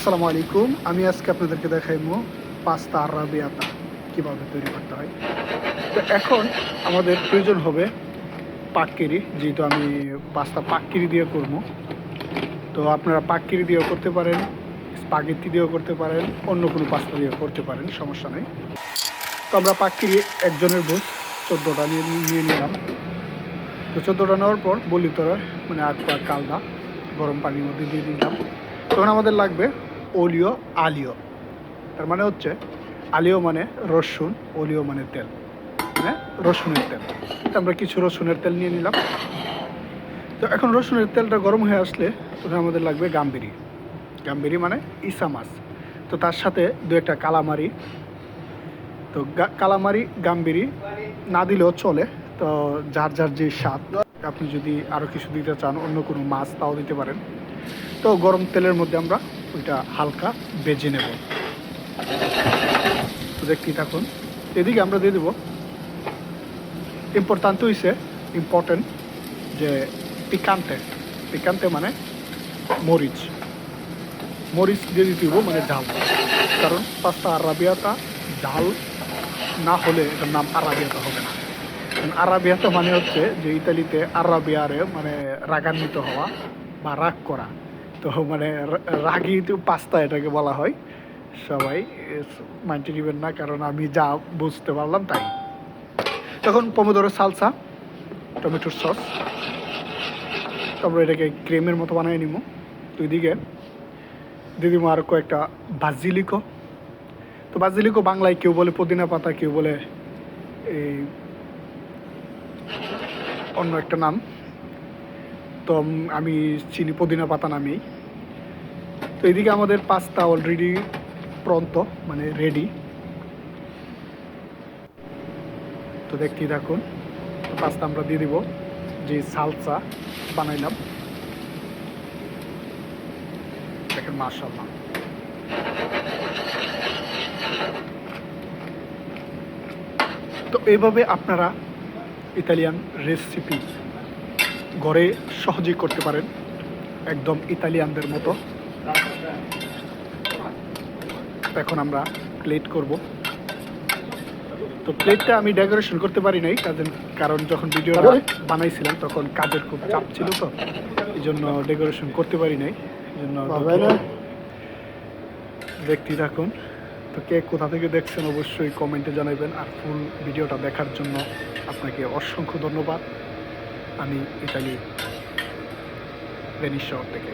আসসালামু আলাইকুম। আমি আজকে আপনাদেরকে দেখাইবো পাস্তা আর আরাবিয়াতা কীভাবে তৈরি করতে হয়? তো এখন আমাদের প্রয়োজন হবে পাক্কিরি যেহেতু আমি পাস্তা পাক্কিরি দিয়ে করব তো আপনারা পাক্কিরি দিয়েও করতে পারেন স্পাগেত্তি দিয়েও করতে পারেন, অন্য কোনো পাস্তা দিয়েও করতে পারেন, সমস্যা নেই। তো আমরা পাক্কিরি একজনের বোঝ চোদ্দোটা নিয়ে নিয়ে নিলাম। তো চোদ্দোটা নেওয়ার পর বলি তোরা মানে আট কালদা, গরম পানির মধ্যে দিয়ে দিলাম। তখন আমাদের লাগবে ওলিও, আলিও। তার মানে হচ্ছে, আলিও মানে রসুন, ওলিও মানে তেল। মানে রসুনের তেল। তো আমরা কিছু রসুনের তেল নিয়ে নিলাম। তো এখন রসুনের তেলটা গরম হয়ে আসলে তখন আমাদের লাগবে গাম্বিরি। গাম্বিরি মানে ইসা মাছ। তো তার সাথে দু একটা কালামারি। তো কালামারি, গাম্বিরি না দিলেও চলে। তো যার যার যে স্বাদ, আপনি যদি আরও কিছু দিতে চান, অন্য কোনো মাছ তাও দিতে পারেন। তো গরম তেলের মধ্যে আমরা ওইটা হালকা বেজে নেব। দেখতেই থাকুন। এদিকে আমরা দিয়ে দেবো। ইম্পর্ট্যান্ট হইছে ইম্পর্টেন্ট যে পিকান্তে পিকান্তে মানে মরিচ। মরিচ দিয়ে দিতে হইব মানে ঝাল কারণ পাস্তা আরাবিয়াটা ঝাল না হলে এটার নাম আরাবিয়াতা হবে না। কারণ আরাবিয়াতা মানে হচ্ছে যে ইতালিতে আরাবিয়ারে মানে রাগান্বিত হওয়া বা রাগ করা। তো মানে রাগী তো পাস্তা এটাকে বলা হয়। সবাই মাইন্ডে নেবেন না, কারণ আমি যা বুঝতে পারলাম তাই। তখন পমোদোরো সালসা টমেটোর সস তারপরে এটাকে ক্রিমের মতো বানিয়ে নিব। দুই দিকে। দিয়ে দিব আর কয়েকটা বাজিলিকো তো বাজিলিকো বাংলায় কেউ বলে পুদিনা পাতা, কেউ বলে এই অন্য একটা নাম। তো আমি চিনি, পুদিনা পাতা নামেই। তো এদিকে আমাদের পাস্তা অলরেডি প্রন্ত মানে রেডি তো দেখতেই থাকুন, পাস্তা আমরা দিয়ে দিব, যে সালসা বানাইলাম। দেখেন মার্শাল্লাহ তো এইভাবে আপনারা ইতালিয়ান রেসিপি ঘরে সহজেই করতে পারেন। একদম ইতালিয়ানদের মতো। এখন আমরা প্লেট করব। তো প্লেটটা আমি ডেকোরেশন করতে পারি নাই কারণ কারণ যখন ভিডিওটা বানাইছিলাম তখন কাজের খুব চাপ ছিল তো। এই জন্য ডেকোরেশন করতে পারি নাই। এই জন্য দুঃখিত। থাকুন। তো কে কোথা থেকে দেখছেন অবশ্যই কমেন্টে জানাবেন আর ফুল ভিডিওটা দেখার জন্য আপনাকে অসংখ্য ধন্যবাদ। আমি ইতালি ভেনিস শহর থেকে।